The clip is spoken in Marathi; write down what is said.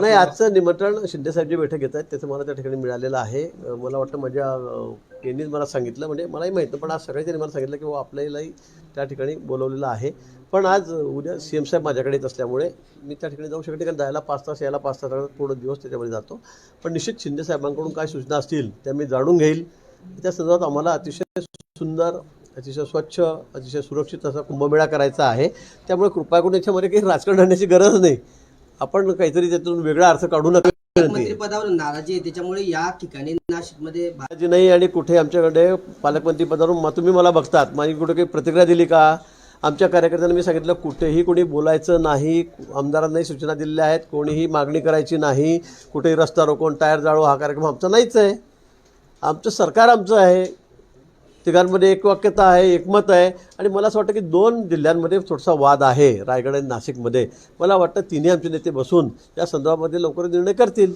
नाही. आजचं निमंत्रण शिंदे साहेब जे बैठक घेत आहेत. त्याचं मला त्या ठिकाणी मिळालेलं आहे. मला वाटतं माझ्या यांनीच मला सांगितलं. म्हणजे मलाही माहीत पण आज सकाळी त्यांनी मला सांगितलं की आपल्यालाही त्या ठिकाणी बोलवलेलं आहे. पण आज उद्या सी एम साहेब माझ्याकडे येत असल्यामुळे मी त्या ठिकाणी जाऊ शकते कारण जायला पाच तास यायला पाच तास लागतात, थोडं दिवस त्याच्यामध्ये जातो. पण निश्चित शिंदे साहेबांकडून काय सूचना असतील त्या मी जाणून घेईल. त्या संदर्भात आम्हाला अतिशय सुंदर अतिशय स्वच्छ अतिशय सुरक्षित असा कुंभमेळा करायचा आहे. त्यामुळे कृपया करून याच्यामध्ये काही राजकारण आणण्याची गरज नाही. आपण काहीतरी त्यातून वेगळा अर्थ काढू नका. मंत्रिपदावर नाराजी आहे. त्याच्यामुळे या ठिकाणी नाशिकमध्ये भा- जी नाही आणि कुठे आमच्याकडे पालकमंत्री पदावरून म- तुम्ही मला बघतात. माझी कुठे काही प्रतिक्रिया दिली का? आमच्या कार्यकर्त्यांना मी सांगितलं कुठेही कोणी बोलायचं नाही. आमदारांनाही सूचना दिलेल्या आहेत. कोणीही मागणी करायची नाही. कुठेही रस्ता रोकोन टायर जाळो हा कार्यक्रम आमचा नाहीच आहे. आमचं सरकार आमचं आहे. तिघांमध्ये एकवाक्यता आहे एकमत आहे. आणि मला असं वाटतं की दोन जिल्ह्यांमध्ये थोडासा वाद आहे रायगड आणि नाशिकमध्ये. मला वाटतं तिन्ही आमचे नेते बसून या संदर्भामध्ये लवकर निर्णय करतील.